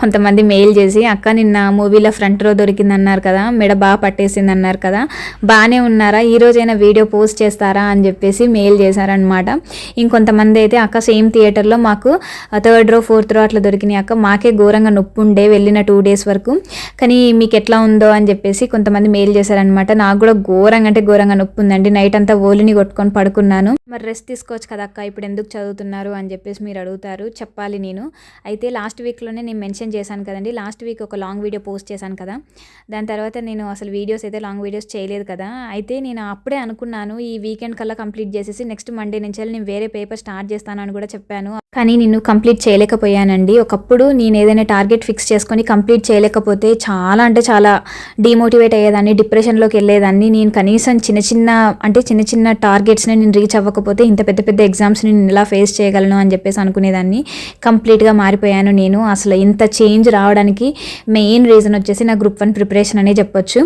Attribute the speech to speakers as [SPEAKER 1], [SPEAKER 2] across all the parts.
[SPEAKER 1] కొంతమంది మెయిల్ చేసి అక్క నిన్న మూవీలో ఫ్రంట్ రో దొరికిందన్నారు కదా మెడ బాగా పట్టేసింది అన్నారు కదా బాగానే ఉన్నారా ఈ రోజైనా వీడియో పోస్ట్ చేస్తారా? అని చెప్పేసి మెయిల్ చేశారనమాట ఇంకొంతమంది అయితే అక్క సేమ్ థియేటర్లో మాకు థర్డ్ రో ఫోర్త్ రో అట్లా దొరికినాయి అక్క మాకే ఘోరంగా నొప్పి ఉండే వెళ్ళిన టూ డేస్ వరకు. కానీ మీకు ఎట్లా ఉందో? అని చెప్పేసి కొంతమంది మెయిల్ చేశారనమాట నాకు కూడా ఘోరంగా అంటే ఘోరంగా నొప్పి ఉందండి నైట్ అంతా ఓలిని కొట్టుకొని పడుకున్నాను. మరి రెస్ట్ తీసుకోవచ్చు కదా అక్క ఇప్పుడు ఎందుకు చదువుతున్నారు? అని చెప్పేసి మీరు అడుగుతారు చెప్పాలి నేను. అయితే లాస్ట్ వీక్లోనే నేను మెన్షన్ చేశాను కదండి. లాస్ట్ వీక్ ఒక లాంగ్ వీడియో పోస్ట్ చేశాను కదా. దాని తర్వాత నేను అసలు వీడియోస్ అయితే లాంగ్ వీడియోస్ చేయలేదు కదా. అయితే నేను అప్పుడే అనుకున్నాను ఈ వీకెండ్ కల్లా కంప్లీట్ చేసేసి నెక్స్ట్ మండే నుంచి వెళ్ళి నేను వేరే పేపర్ స్టార్ట్ చేస్తానని కూడా చెప్పాను. కానీ నేను కంప్లీట్ చేయలేకపోయానండి. ఒకప్పుడు నేను ఏదైనా టార్గెట్ ఫిక్స్ చేసుకొని కంప్లీట్ చేయలేకపోతే చాలా అంటే చాలా డిమోటివేట్ అయ్యేదాన్ని డిప్రెషన్లోకి వెళ్ళేదాన్ని. నేను కనీసం చిన్న చిన్న అంటే చిన్న చిన్న టార్గెట్స్ని నేను రీచ్ అవ్వకపోతే ఇంత పెద్ద పెద్ద ఎగ్జామ్స్ని నేను ఎలా ఫేస్ చేయగలను అని చెప్పేసి అనుకునేదాన్ని. కంప్లీట్గా మారిపోయాను నేను. అసలు ఇంత చేంజ్ రావడానికి మెయిన్ రీజన్ వచ్చేసి నా గ్రూప్ వన్ ప్రిపరేషన్ అనే చెప్పొచ్చు.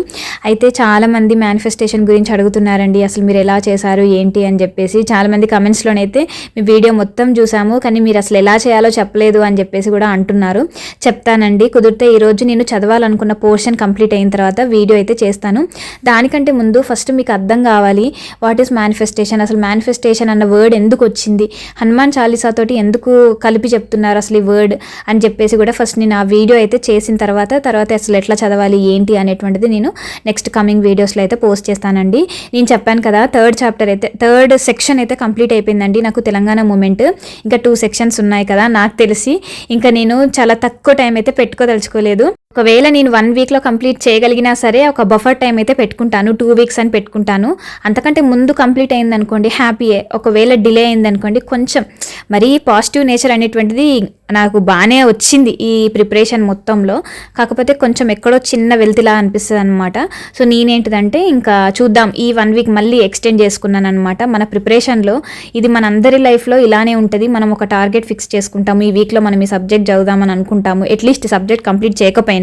[SPEAKER 1] అయితే చాలామంది మేనిఫెస్టేషన్ గురించి అడుగుతున్నారండి అసలు మీరు ఎలా చేశారు ఏంటి అని చెప్పేసి. చాలామంది కమెంట్స్లోనైతే మీ వీడియో మొత్తం చూసాము కానీ మీరు అసలు ఎలా చేయాలో చెప్పలేదు అని చెప్పేసి కూడా అంటున్నారు. చెప్తానండి కుదిరితే ఈరోజు నేను చదవాలనుకున్న పోర్షన్ కంప్లీట్ అయిన తర్వాత వీడియో అయితే చేస్తాను. దానికంటే ముందు ఫస్ట్ మీకు అర్థం కావాలి వాట్ ఈస్ మేనిఫెస్టేషన్ అసలు మేనిఫెస్టేషన్ అన్న వర్డ్ ఎందుకు వచ్చింది? హనుమాన్ చాలీసాతోటి ఎందుకు కలిపి చెప్తున్నారు అసలు ఈ వర్డ్ అని చెప్పేసి కూడా ఫస్ట్ నేను ఆ వీడియో అయితే చేసిన తర్వాత తర్వాత అసలు ఎట్లా చదవాలి ఏంటి అనేటువంటిది నేను నెక్స్ట్ కమింగ్ వీడియోస్లో అయితే పోస్ట్ చేస్తానండి. నేను చెప్పాను కదా థర్డ్ చాప్టర్ అయితే థర్డ్ సెక్షన్ అయితే కంప్లీట్ అయిపోయిందండి నాకు తెలంగాణ మూమెంట్ ఇంకా టూ సెక్షన్స్ ఉన్నాయి కదా నాకు తెలిసి. ఇంకా నేను చాలా తక్కువ టైం అయితే పెట్టుకోదలుచుకోలేదు. ఒకవేళ నేను వన్ వీక్లో కంప్లీట్ చేయగలిగినా సరే ఒక బఫర్ టైం అయితే పెట్టుకుంటాను టూ వీక్స్ అని పెట్టుకుంటాను. అంతకంటే ముందు కంప్లీట్ అయిందనుకోండి హ్యాపీయే ఒకవేళ డిలే అయిందనుకోండి కొంచెం మరీ పాజిటివ్ నేచర్ అనేటువంటిది నాకు బాగానే వచ్చింది ఈ ప్రిపరేషన్ మొత్తంలో. కాకపోతే కొంచెం ఎక్కడో చిన్న వెళ్తిలా అనిపిస్తుంది అనమాట సో నేనేంటిదంటే ఇంకా చూద్దాం ఈ వన్ వీక్ మళ్ళీ ఎక్స్టెండ్ చేసుకున్నాను అనమాట మన ప్రిపరేషన్లో ఇది మన అందరి లైఫ్లో ఇలానే ఉంటుంది. మనం ఒక టార్గెట్ ఫిక్స్ చేసుకుంటాము ఈ వీక్లో మనం ఈ సబ్జెక్ట్ చదువుదామని అనుకుంటాము. అట్లీస్ట్ సబ్జెక్ట్ కంప్లీట్ చేయకపోయినా.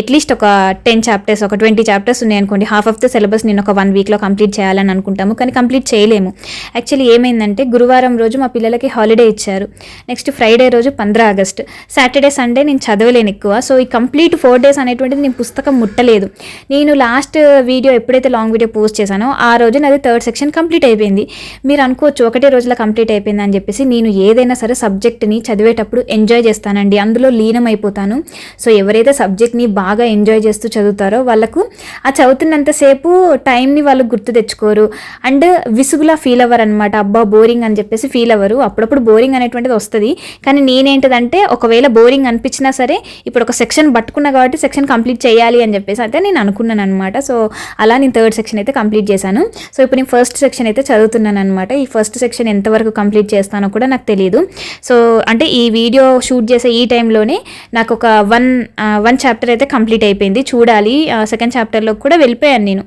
[SPEAKER 1] అట్లీస్ట్ ఒక టెన్ చాప్టర్స్ ఒక ట్వంటీ చాప్టర్స్ ఉన్నాయి అనుకోండి. హాఫ్ ఆఫ్ ద సిలబస్ నేను ఒక వన్ వీక్లో కంప్లీట్ చేయాలని అనుకుంటాము. కానీ కంప్లీట్ చేయలేము. యాక్చువల్లీ ఏమైందంటే గురువారం రోజు మా పిల్లలకి హాలిడే ఇచ్చారు. నెక్స్ట్ ఫ్రైడే రోజు పంద్రా ఆగస్ట్. సాటర్డే సండే నేను చదవలేను ఎక్కువ. సో ఈ కంప్లీట్ ఫోర్ డేస్ అనేటువంటిది నేను పుస్తకం ముట్టలేదు. నేను లాస్ట్ వీడియో ఎప్పుడైతే లాంగ్ వీడియో పోస్ట్ చేశానో ఆ రోజు నాది థర్డ్ సెక్షన్ కంప్లీట్ అయిపోయింది. మీరు అనుకోవచ్చు ఒకటే రోజులో కంప్లీట్ అయిపోయింది అని చెప్పేసి నేను ఏదైనా సరే సబ్జెక్ట్ని చదివేటప్పుడు ఎంజాయ్ చేస్తానండి. అందులో లీనం అయిపోతాను సో ఎవరైతే సబ్జెక్ట్ని బాగా ఎంజాయ్ చేస్తూ చదువుతారో వాళ్ళకు ఆ చదువుతున్నంతసేపు టైంని వాళ్ళు గుర్తు తెచ్చుకోరు. అండ్ విసుగులా ఫీల్ అవ్వరు అనమాట అబ్బా బోరింగ్ అని చెప్పేసి ఫీల్ అవ్వరు. అప్పుడప్పుడు బోరింగ్ అనేటువంటిది వస్తుంది. కానీ నేనేంటిదంటే ఒకవేళ బోరింగ్ అనిపించినా సరే ఇప్పుడు ఒక సెక్షన్ పట్టుకున్నా కాబట్టి సెక్షన్ కంప్లీట్ చేయాలి అని చెప్పేసి అయితే నేను అనుకున్నాను అనమాట సో అలా నేను థర్డ్ సెక్షన్ అయితే కంప్లీట్ చేశాను. సో ఇప్పుడు నేను ఫస్ట్ సెక్షన్ అయితే చదువుతున్నాను అనమాట ఈ ఫస్ట్ సెక్షన్ ఎంతవరకు కంప్లీట్ చేస్తానో కూడా నాకు తెలియదు సో అంటే ఈ వీడియో షూట్ చేసే ఈ టైంలోనే నాకు ఒక వన్ వన్ చాప్టర్ అయితే కంప్లీట్ అయిపోయింది. చూడాలి. సెకండ్ చాప్టర్లో కూడా వెళ్ళిపోయాను నేను.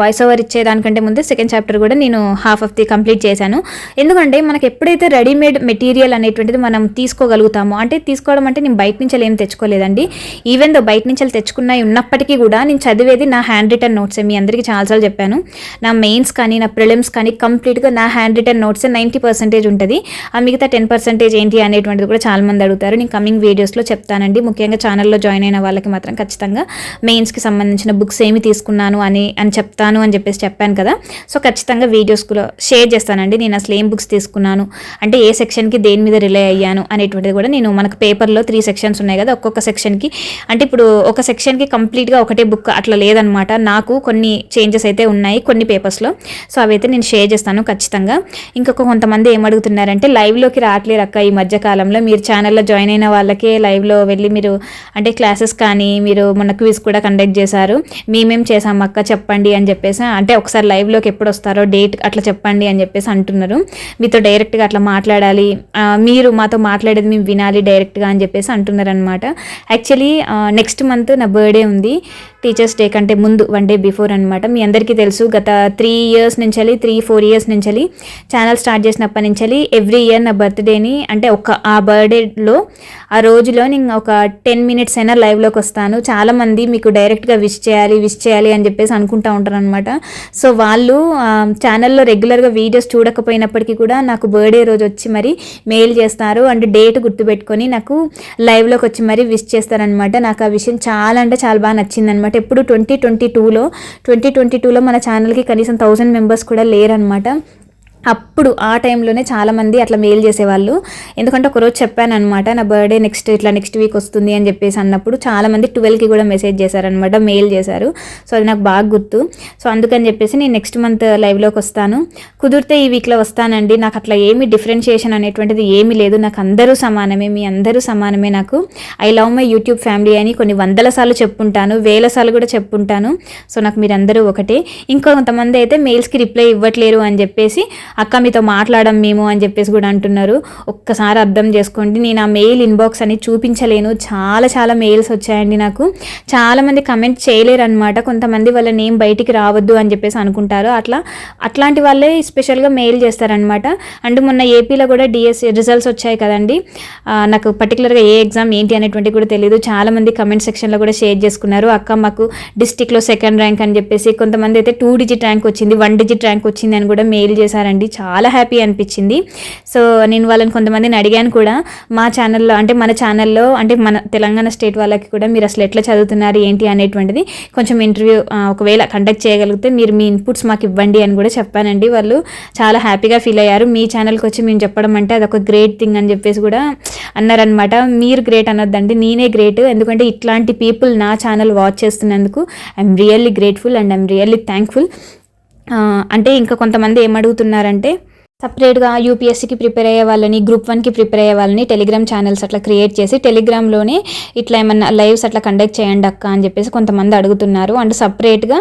[SPEAKER 1] వాయిస్ ఓవర్ ఇచ్చేదానికంటే ముందే సెకండ్ చాప్టర్ కూడా నేను హాఫ్ ఆఫ్ ది కంప్లీట్ చేశాను. ఎందుకంటే మనకి ఎప్పుడైతే రెడీమేడ్ మెటీరియల్ అనేటువంటిది మనం తీసుకోగలుగుతామో అంటే తీసుకోవడం అంటే నేను బయట నుంచి ఏం తెచ్చుకోలేదండి. ఈవెన్ దో బయట నుంచి తెచ్చుకున్నవి ఉన్నప్పటికీ కూడా నేను చదివేది నా హ్యాండ్ రిటర్న్ నోట్సే మీ అందరికీ చాలాసార్లు చెప్పాను. నా మెయిన్స్ కానీ నా ప్రిలిమ్స్ కానీ కంప్లీట్గా నా hand written notes ninety percentage ఉంటుంది. ఆ మిగతా టెన్ పర్సెంటేజ్ ఏంటి అనేటువంటిది కూడా చాలా మంది అడుగుతారు. నేను కమింగ్ వీడియోస్లో చెప్తానండి. ముఖ్యంగా ఛానల్లో జాయిన్ అయిన వాళ్ళకి మాత్రం ఖచ్చితంగా మెయిన్స్కి సంబంధించిన బుక్స్ ఏమి తీసుకున్నాను అని అని చెప్తాను చెప్తాను అని చెప్పేసి చెప్పాను కదా. సో ఖచ్చితంగా వీడియోస్లో షేర్ చేస్తానండి. నేను అసలు ఏం బుక్స్ తీసుకున్నాను అంటే ఏ సెక్షన్కి దేని మీద రిలే అయ్యాను అనేటువంటిది కూడా నేను మనకు పేపర్లో త్రీ సెక్షన్స్ ఉన్నాయి కదా ఒక్కొక్క సెక్షన్కి. అంటే ఇప్పుడు ఒక సెక్షన్కి కంప్లీట్గా ఒకటే బుక్ అట్లా లేదనమాట. నాకు కొన్ని చేంజెస్ అయితే ఉన్నాయి కొన్ని పేపర్స్లో. సో అవైతే నేను షేర్ చేస్తాను ఖచ్చితంగా. ఇంకొక కొంతమంది ఏమడుగుతున్నారంటే లైవ్లోకి రావట్లేరు అక్క ఈ మధ్యకాలంలో మీరు ఛానల్లో జాయిన్ అయిన వాళ్ళకే లైవ్లో వెళ్ళి మీరు అంటే క్లాసెస్ కానీ మీరు మొన్న క్విజ్ కూడా కండక్ట్ చేశారు. మేమేం చేసాం అక్క చెప్పండి అని చెప్పేసి అంటే ఒకసారి లైవ్లోకి ఎప్పుడు వస్తారో డేట్ అట్లా చెప్పండి అని చెప్పేసి అంటున్నారు. మీతో డైరెక్ట్గా అట్లా మాట్లాడాలి. మీరు మాతో మాట్లాడేది మేము వినాలి డైరెక్ట్గా అని చెప్పేసి అంటున్నారు అనమాట యాక్చువల్లీ నెక్స్ట్ మంత్ నా బర్త్డే ఉంది. టీచర్స్ డే కంటే ముందు వన్ డే బిఫోర్ అనమాట మీ అందరికీ తెలుసు గత త్రీ ఇయర్స్ నుంచి త్రీ ఫోర్ ఇయర్స్ నుంచి ఛానల్ స్టార్ట్ చేసినప్పటి నుంచి ఎవ్రీ ఇయర్ నా బర్త్డేని అంటే ఒక ఆ బర్త్డేలో ఆ రోజులో నేను ఒక టెన్ మినిట్స్ అయినా లైవ్లోకి వస్తాను. చాలామంది మీకు డైరెక్ట్గా విష్ చేయాలి విష్ చేయాలి అని చెప్పేసి అనుకుంటా ఉంటారు అనమాట సో వాళ్ళు ఛానల్లో రెగ్యులర్గా వీడియోస్ చూడకపోయినప్పటికీ కూడా నాకు బర్త్డే రోజు వచ్చి మరి మెయిల్ చేస్తారు. అండ్ డేట్ గుర్తుపెట్టుకొని నాకు లైవ్లోకి వచ్చి మరి విష్ చేస్తారనమాట నాకు ఆ విషయం చాలా అంటే చాలా బాగా నచ్చింది అనమాట ఎప్పుడు ట్వంటీ ట్వంటీ టూలో ట్వంటీ ట్వంటీ టూలో మన ఛానల్కి కనీసం థౌసండ్ మెంబర్స్ కూడా లేరనమాట అప్పుడు ఆ టైంలోనే చాలామంది అట్లా మెయిల్ చేసేవాళ్ళు. ఎందుకంటే ఒకరోజు చెప్పాను అనమాట నా బర్త్డే నెక్స్ట్ ఇట్లా నెక్స్ట్ వీక్ వస్తుంది అని చెప్పేసి అన్నప్పుడు చాలామంది ట్వెల్వ్కి కూడా మెసేజ్ చేశారనమాట మెయిల్ చేశారు. సో అది నాకు బాగా గుర్తు. సో అందుకని చెప్పేసి నేను నెక్స్ట్ మంత్ లైవ్లోకి వస్తాను. కుదిరితే ఈ వీక్లో వస్తానండి. నాకు అట్లా ఏమి డిఫరెన్షియేషన్ అనేటువంటిది ఏమీ లేదు. నాకు అందరూ సమానమే మీ అందరూ సమానమే నాకు. I love my YouTube family అని కొన్ని వందల సార్లు చెప్పుంటాను వేల సార్లు కూడా చెప్పుంటాను. సో నాకు మీరందరూ ఒకటే. ఇంకొంతమంది అయితే మెయిల్స్కి రిప్లై ఇవ్వట్లేరు అని చెప్పేసి అక్క మీతో మాట్లాడడం మేము అని చెప్పేసి కూడా అంటున్నారు. ఒక్కసారి అర్థం చేసుకోండి. నేను ఆ మెయిల్ ఇన్బాక్స్ అని చూపించలేను. చాలా చాలా మెయిల్స్ వచ్చాయండి నాకు. చాలామంది కమెంట్ చేయలేరు అనమాట కొంతమంది వాళ్ళ నేమ్ బయటికి రావద్దు అని చెప్పేసి అనుకుంటారు. అట్లా అట్లాంటి వాళ్ళే స్పెషల్గా మెయిల్ చేస్తారనమాట అండ్ మొన్న ఏపీలో కూడా డిఎస్ రిజల్ట్స్ వచ్చాయి కదండి. నాకు పర్టికులర్గా ఏ ఎగ్జామ్ ఏంటి అనేటువంటి కూడా తెలియదు చాలామంది కమెంట్ సెక్షన్లో కూడా షేర్ చేసుకున్నారు. అక్క మాకు డిస్టిక్లో సెకండ్ ర్యాంక్ అని చెప్పేసి కొంతమంది అయితే టూ డిజిట్ ర్యాంక్ వచ్చింది వన్ డిజిట్ ర్యాంక్ వచ్చింది అని కూడా మెయిల్ చేశారండి. అండి చాలా హ్యాపీ అనిపించింది. సో నేను వాళ్ళని కొంతమందిని అడిగాను కూడా మా ఛానల్లో అంటే మన ఛానల్లో అంటే మన తెలంగాణ స్టేట్ వాళ్ళకి కూడా మీరు అసలు ఎట్లా చదువుతున్నారు ఏంటి అనేటువంటిది కొంచెం ఇంటర్వ్యూ ఒకవేళ కండక్ట్ చేయగలిగితే మీరు మీ ఇన్పుట్స్ మాకు ఇవ్వండి అని కూడా చెప్పానండి వాళ్ళు. చాలా హ్యాపీగా ఫీల్ అయ్యారు. మీ ఛానల్కి వచ్చి మేము చెప్పడం అంటే అదొక గ్రేట్ థింగ్ అని చెప్పేసి కూడా అన్నారనమాట మీరు గ్రేట్ అనొద్దండి నేనే గ్రేట్ ఎందుకంటే ఇట్లాంటి పీపుల్ నా ఛానల్ వాచ్ చేస్తున్నందుకు I'm really grateful and I'm really thankful అంటే ఇంకా కొంతమంది ఏమడుగుతున్నారంటే సపరేట్గా యూపీఎస్సీకి ప్రిపేర్ అయ్యే వాళ్ళని గ్రూప్ వన్కి ప్రిపేర్ అయ్యే వాళ్ళని టెలిగ్రామ్ ఛానల్స్ అట్లా క్రియేట్ చేసి టెలిగ్రామ్లోనే ఇట్లా ఏమన్నా లైవ్స్ అట్లా కండక్ట్ చేయండి అక్క అని చెప్పేసి కొంతమంది అడుగుతున్నారు. అండ్ సపరేట్గా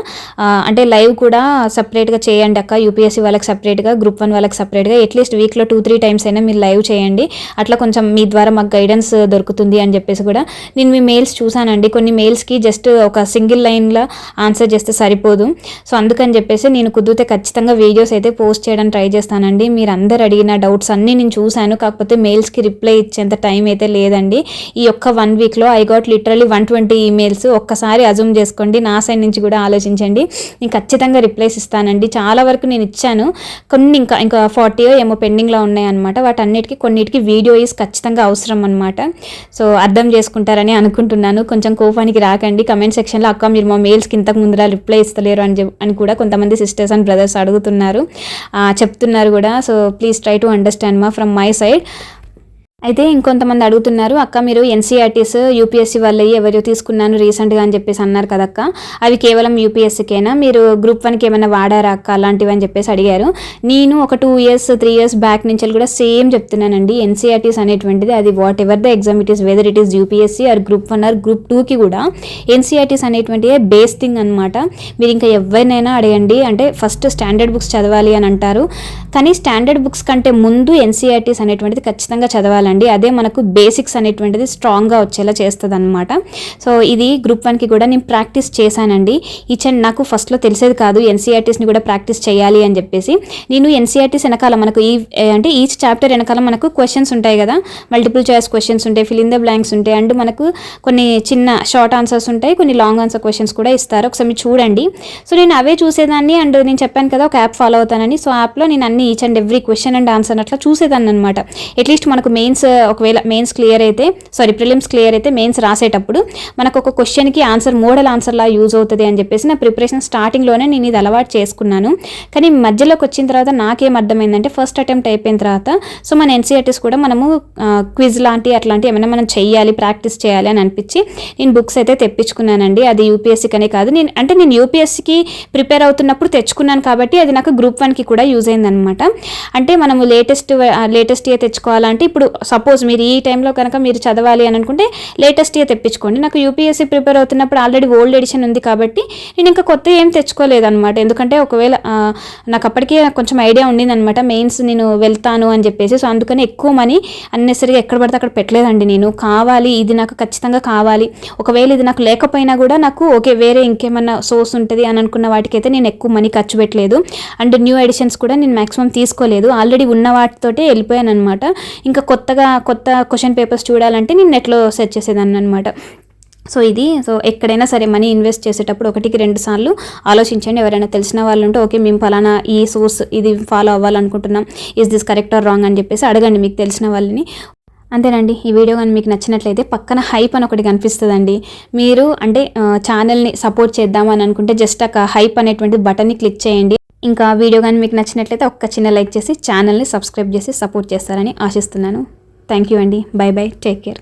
[SPEAKER 1] అంటే లైవ్ కూడా సపరేట్గా చేయండి అక్క. యూపీఎస్సీ వాళ్ళకి సపరేట్గా గ్రూప్ వన్ వాళ్ళకి సపరేట్గా అట్లీస్ట్ వీక్లో టూ త్రీ టైమ్స్ అయినా మీరు లైవ్ చేయండి. అట్లా కొంచెం మీ ద్వారా మాకు గైడెన్స్ దొరుకుతుంది అని చెప్పేసి కూడా నేను మీ మెయిల్స్ చూశానండి కొన్ని మెయిల్స్కి జస్ట్ ఒక సింగిల్ లైన్లో ఆన్సర్ చేస్తే సరిపోదు. సో అందుకని చెప్పేసి నేను కుదిరితే ఖచ్చితంగా వీడియోస్ అయితే పోస్ట్ చేయడానికి ట్రై చేస్తానండి. మీరు అందరు అడిగిన డౌట్స్ అన్నీ నేను చూశాను. కాకపోతే మెయిల్స్కి రిప్లై ఇచ్చేంత టైం అయితే లేదండి. ఈ యొక్క వన్ వీక్లో I got literally one twenty emails ఒక్కసారి అజూమ్ చేసుకోండి. నా సైడ్ నుంచి కూడా ఆలోచించండి. నేను ఖచ్చితంగా రిప్లైస్ ఇస్తానండి. చాలా వరకు నేను ఇచ్చాను. కొన్ని ఇంకా ఇంకా ఫార్టీ ఏమో పెండింగ్లో ఉన్నాయన్నమాట. వాటన్నిటికీ కొన్నిటికి వీడియో ఈస్ ఖచ్చితంగా అవసరం అనమాట సో అర్థం చేసుకుంటారని అనుకుంటున్నాను. కొంచెం కోపానికి రాకండి. కమెంట్ సెక్షన్లో అక్క మీరు మా మెయిల్స్కి ఇంతకు ముందర రిప్లై ఇస్తలేరు అని అని కూడా కొంతమంది సిస్టర్స్ అండ్ బ్రదర్స్ అడుగుతున్నారు. చెప్తున్నారు కూడా. So please try to understand మా ఫ్రమ్ మై సైడ్. అయితే ఇంకొంతమంది అడుగుతున్నారు అక్క మీరు ఎన్సీఆర్టీస్ యూపీఎస్సీ వాళ్ళవి ఎవరు తీసుకున్నాను రీసెంట్గా? అని చెప్పేసి అన్నారు కదక్క అవి కేవలం యూపీఎస్సీకేనా మీరు గ్రూప్ వన్కి ఏమైనా వాడారా అక్క అలాంటివి అని చెప్పేసి అడిగారు. నేను ఒక two years three years back నుంచి కూడా సేమ్ చెప్తున్నానండి. ఎన్సీఆర్టీస్ అనేటువంటిది అది whatever the exam it is whether it is UPSC or group one or group టూకి కూడా ఎన్సీఆర్టీస్ అనేటువంటిది బేస్ థింగ్ అనమాట మీరు ఇంకా ఎవరినైనా అడగండి. అంటే ఫస్ట్ స్టాండర్డ్ బుక్స్ చదవాలి అని అంటారు. కానీ స్టాండర్డ్ బుక్స్ కంటే ముందు ఎన్సీఆర్టీస్ అనేటువంటిది ఖచ్చితంగా చదవాలి చేయాలండి అదే మనకు బేసిక్స్ అనేటువంటిది స్ట్రాంగ్గా వచ్చేలా చేస్తుంది అనమాట సో ఇది గ్రూప్ వన్కి కూడా నేను ప్రాక్టీస్ చేశానండి. ఈచ్ అండ్ నాకు ఫస్ట్లో తెలిసేది కాదు ఎన్సీఆర్టీస్ని కూడా ప్రాక్టీస్ చేయాలి అని చెప్పేసి. నేను ఎన్సీఆర్టీస్ వెనకాల మనకు ఈ అంటే ఈచ్ చాప్టర్ వెనకాల మనకు క్వశ్చన్స్ ఉంటాయి కదా. మల్టిపుల్ చాయిస్ క్వశ్చన్స్ ఉంటాయి ఫిల్ ఇన్ ద బ్లాంక్స్ ఉంటాయి. అండ్ మనకు కొన్ని చిన్న షార్ట్ ఆన్సర్స్ ఉంటాయి కొన్ని లాంగ్ ఆన్సర్ క్వశ్చన్స్ కూడా ఇస్తారు. ఒకసారి మీరు చూడండి. సో నేను అవే చూసేదాన్ని అండ్ నేను చెప్పాను కదా ఒక యాప్ ఫాలో అవుతానని. సో యాప్లో నేను అన్ని each and every question and answer అట్లా చూసేదాన్ని అనమాట అట్లీస్ట్ మనకు మెయిన్స్ మెయిన్స్ uh, ఒకవేళ మెయిన్స్ క్లియర్ అయితే సారీ ప్రిలిమ్స్ క్లియర్ అయితే మెయిన్స్ రాసేటప్పుడు మనకు ఒక క్వశ్చన్కి ఆన్సర్ మోడల్ ఆన్సర్లా యూజ్ అవుతుంది అని చెప్పేసి నా ప్రిపరేషన్ స్టార్టింగ్లోనే నేను ఇది అలవాటు చేసుకున్నాను. కానీ మధ్యలోకి వచ్చిన తర్వాత నాకేం అర్థమైందంటే ఫస్ట్ అటెంప్ట్ అయిపోయిన తర్వాత సో మన ఎన్సీఆర్టీస్ కూడా మనము క్విజ్ లాంటి అట్లాంటి ఏమైనా మనం చేయాలి ప్రాక్టీస్ చేయాలి అని అనిపించి నేను బుక్స్ అయితే తెప్పించుకున్నానండి. అది యూపీఎస్సీకనే కాదు. నేను అంటే నేను యూపీఎస్సీకి ప్రిపేర్ అవుతున్నప్పుడు తెచ్చుకున్నాను కాబట్టి అది నాకు గ్రూప్ వన్కి కూడా యూజ్ అయిందనమాట అంటే మనము లేటెస్ట్ లేటెస్ట్ తెచ్చుకోవాలంటే ఇప్పుడు సపోజ్ మీరు ఈ టైంలో కనుక మీరు చదవాలి అని అనుకుంటే లేటెస్ట్ ఇయర్ తెప్పించుకోండి. నాకు యూపీఎస్సీ ప్రిపేర్ అవుతున్నప్పుడు ఆల్రెడీ ఓల్డ్ ఎడిషన్ ఉంది కాబట్టి నేను ఇంకా కొత్త ఏం తెచ్చుకోలేదన్నమాట. ఎందుకంటే ఒకవేళ నాకు అప్పటికే కొంచెం ఐడియా ఉండిందనమాట మెయిన్స్ నేను వెళ్తాను అని చెప్పేసి. సో అందుకని ఎక్కువ మనీ అన్నెసరిగా ఎక్కడ పడితే అక్కడ పెట్టలేదండి నేను. కావాలి ఇది నాకు ఖచ్చితంగా కావాలి. ఒకవేళ ఇది నాకు లేకపోయినా కూడా నాకు ఓకే వేరే ఇంకేమన్నా సోర్స్ ఉంటుంది అని అనుకున్న వాటికైతే నేను ఎక్కువ మనీ ఖర్చు పెట్టలేదు. అండ్ న్యూ ఎడిషన్స్ కూడా నేను మాక్సిమం తీసుకోలేదు. ఆల్రెడీ ఉన్న వాటితోటే వెళ్ళిపోయాను అనమాట ఇంకా కొత్తగా కొత్త క్వశ్చన్ పేపర్స్ చూడాలంటే నేను నెట్లో సెర్చ్ చేసేదాన్ని అనమాట సో ఇది సో ఎక్కడైనా సరే మనీ ఇన్వెస్ట్ చేసేటప్పుడు ఒకటికి రెండు సార్లు ఆలోచించండి. ఎవరైనా తెలిసిన వాళ్ళు ఉంటే ఓకే మేము ఫలానా ఈ సోర్స్ ఇది follow అవ్వాలనుకుంటున్నాం. Is this correct or wrong? అని చెప్పేసి అడగండి మీకు తెలిసిన వాళ్ళని. అంతేనండి ఈ వీడియో కానీ మీకు నచ్చినట్లయితే పక్కన హైప్ అని ఒకటి కనిపిస్తుందండి. మీరు అంటే ఛానల్ని సపోర్ట్ చేద్దామని అనుకుంటే జస్ట్ ఒక హైప్ అనేటువంటి బటన్ని క్లిక్ చేయండి. ఇంకా వీడియో కానీ మీకు నచ్చినట్లయితే ఒక్క చిన్న లైక్ చేసి ఛానల్ని సబ్స్క్రైబ్ చేసి సపోర్ట్ చేస్తారని ఆశిస్తున్నాను. థ్యాంక్ యూ అండి. Bye bye. Take care.